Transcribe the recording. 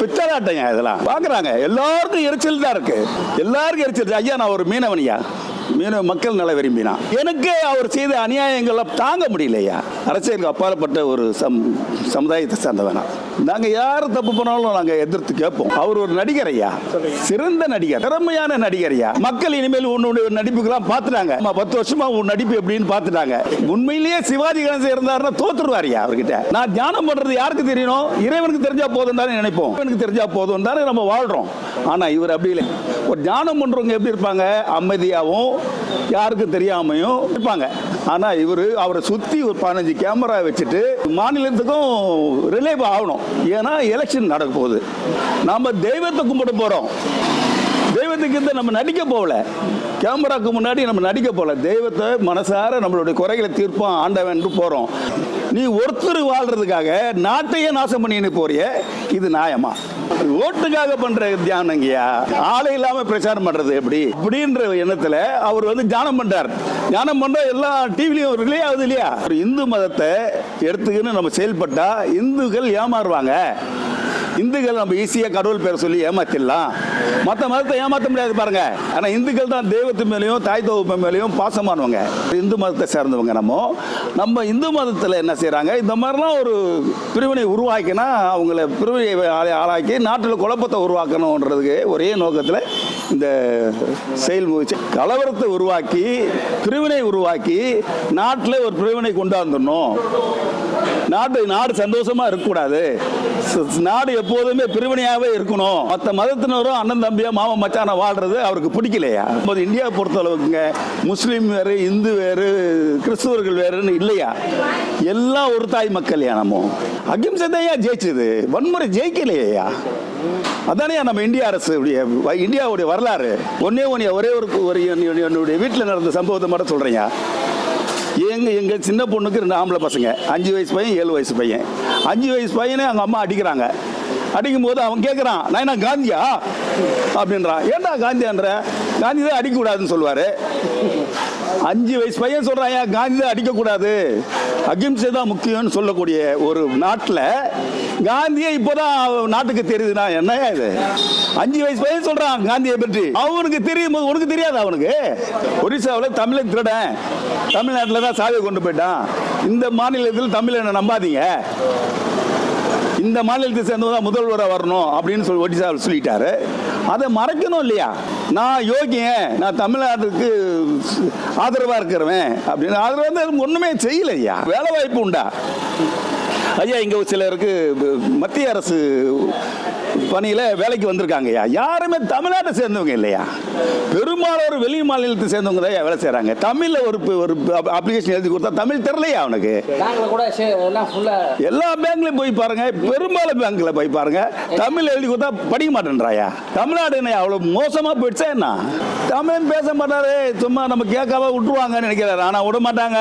பித்தலாட்டைங்க இதெல்லாம். பாக்குறாங்க. எல்லாருக்கும் எரிச்சல் தான் இருக்கு. எல்லாருக்கும் எரிச்சல் ஐயா நான் ஒரு மீனவனியா? மீனவ மக்கள் நல விரும்பினா எனக்கு அவர் செய்த அநியாயங்களை தாங்க முடியலையா? அரசியலுக்கு அப்பாற்பட்ட ஒரு சம் சமுதாயத்தை சார்ந்தவனா? நாங்க யார் தப்பு பண்ணாலும் நாங்க எதிர்த்து கேட்போம். அவர் ஒரு நடிகர் ஐயா சிறந்த நடிகர். திறமையான நடிகர் ஐயா மக்கள் இனிமேல் உன்னுடைய நடிப்புக்கெல்லாம் பார்த்துட்டாங்க. பத்து வருஷமா உன் நடிப்பு எப்படின்னு பார்த்துட்டாங்க. உண்மையிலேயே சிவாஜி கணேசன் இருந்தாருன்னா தோத்துருவாரியா அவர்கிட்ட? நான் தியானம் பண்றது யாருக்கு தெரியணும்? இறைவனுக்கு தெரிஞ்சா போதும் தானே நினைப்போம். இறைவனுக்கு தெரிஞ்சா போதும் தானே நம்ம வாழ்றோம். ஆனா இவர் அப்படி இல்லை. ஒரு தியானம் பண்றவங்க எப்படி இருப்பாங்க? அமைதியாகவும் யாருக்கும் தெரியாமையும் இருப்பாங்க. ஆனா இவர் அவரை சுத்தி ஒரு பதினஞ்சு கேமரா வச்சுட்டு மாநிலத்துக்கும் ரிலேவ் ஆகணும். ஏன்னா எலெக்ஷன் நடக்க போகுது. நாம தெய்வத்தை கும்பிட போறோம். தெய்வத்துக்கு இந்த நம்ம நடிக்க போகல. கேமராக்கு முன்னாடி நம்ம நடிக்க போகல. தெய்வத்தை மனசார நம்மளுடைய குறைகளை தீர்ப்போம் ஆண்டவன் போறோம். நீ ஒருத்தர் வாழ்றதுக்காக நாட்டையே நாசம் பண்ணின்னு போறிய இது நியாயமா? ஓட்டுக்காக பண்ற தியானங்கய்யா? ஆளை இல்லாம பிரச்சாரம் பண்றது எப்படி? அப்படின்ற எண்ணத்துல அவர் வந்து தியானம் பண்றார். தியானம் பண்ற எல்லா டிவிலையும் ரிலே ஆகுது இல்லையா? ஒரு இந்து மதத்தை எடுத்துக்கின்னு நம்ம செயல்பட்டா இந்துக்கள் ஏமாறுவாங்க. இந்துக்கள் நம்ம ஈஸியாக கடவுள் பேரை சொல்லி ஏமாத்திடலாம். மற்ற மதத்தை ஏமாற்ற முடியாது பாருங்க. ஆனால் இந்துக்கள் தான் தெய்வத்து மேலேயும் தாய் தொகுப்பு மேலேயும் பாசமானவங்க. இந்து மதத்தை சேர்ந்தவங்க நம்ம. நம்ம இந்து மதத்தில் என்ன செய்கிறாங்க இந்த மாதிரிலாம் ஒரு பிரிவினை உருவாக்கினா அவங்கள பிரிவினை ஆளாக்கி நாட்டில் குழப்பத்தை உருவாக்கணுன்றதுக்கு ஒரே நோக்கத்தில் இந்த செயல் முயற்சி கலவரத்தை உருவாக்கி பிரிவினை உருவாக்கி நாட்டில் ஒரு பிரிவினை கொண்டாந்துடணும். நாட்டு நாடு சந்தோஷமா இருக்கக்கூடாது. நாடு எப்போதுமே பிரிவினையாவே இருக்கணும். மற்ற மதத்தினரும் அண்ணன் தம்பியா மாமா மச்சான வாழ்றது அவருக்கு பிடிக்கலையா? நம்ம இந்தியா பொறுத்தளவுக்குங்க முஸ்லீம் வேறு இந்து வேறு கிறிஸ்துவர்கள் வேறுன்னு இல்லையா? எல்லாம் ஒரு தாய் மக்கள்யா நம்ம. அகிம்சை தான் ஜெயிச்சது. வன்முறை ஜெயிக்கலையா அதானே நம்ம இந்திய அரசு இந்தியாவுடைய வரலாறு. ஒன்னே ஒன்னே ஒரே ஒரு என்னுடைய வீட்டில் நடந்த சம்பவத்தை மட்டும் சொல்றீங்க எங்க எங்க சின்ன பொண்ணுக்கு ரெண்டு ஆம்பளை பசங்க. அஞ்சு வயசு பையன் ஏழு வயசு பையன். அஞ்சு வயசு பையனை அவங்க அம்மா அடிக்கிறாங்க. அடிக்கும் போது அவன் கேட்குறான் நான் என்ன காந்தியா? அப்படின்றான். ஏன்டா காந்தியான்ற? காந்தி தான் அடிக்கக்கூடாதுன்னு சொல்லுவாரு. அஞ்சு வயசு பையன் சொல்றான் காந்தி தான் அடிக்கக்கூடாது? அகிம்சை தான் முக்கியம்னு சொல்லக்கூடிய ஒரு நாட்டில் காந்தியே இப்போதான் நாட்டுக்கு தெரியுதுண்ணா என்னையா இது? அஞ்சு வயசு பையன் சொல்றான் காந்தியை பற்றி. அவனுக்கு தெரியும் போது உனக்கு தெரியாது அவனுக்கு? ஒரிசாவில் தமிழை திருடன். தமிழ்நாட்டில் தான் சாவியை கொண்டு போயிட்டான். இந்த மாநிலத்தில் தமிழனை நம்பாதீங்க. இந்த மாநிலத்தை சேர்ந்தவங்க தான் முதல்வராக வரணும் அப்படின்னு சொல்லி ஒடிசாவில் சொல்லிட்டாரு. அதை மறைக்கணும் இல்லையா? நான் யோகியன் நான் தமிழ்நாட்டுக்கு ஆதரவாக இருக்கிறவன் அப்படின்னு. அதில் வந்து ஒன்றுமே செய்யலையா வேலை வாய்ப்பு உண்டா? ஐயா இங்கே சிலருக்கு மத்திய அரசு பணியில் வேலைக்கு வந்திருக்காங்கய்யா யாருமே தமிழ்நாட்டை சேர்ந்தவங்க இல்லையா? பெரும்பாலும் வெளி மாநிலத்தை சேர்ந்தவங்க தான் வேலை செய்கிறாங்க தமிழில் ஒரு ஒரு அப்ளிகேஷன் எழுதி கொடுத்தா தமிழ் தெரியலையா அவனுக்கு? எல்லா பேங்க்லயும் போய் பாருங்க. பெரும்பாலும் பேங்க்ல போய் பாருங்க. தமிழ் எழுதி கொடுத்தா படிக்க மாட்டேன்றாயா? தமிழ்நாடு என்ன அவ்வளவு மோசமா போயிடுச்சா என்ன? தமிழ் பேச மாட்டாரு. சும்மா நம்ம கேட்காம விட்டுருவாங்கன்னு நினைக்கிறாரு. ஆனா விட மாட்டாங்க.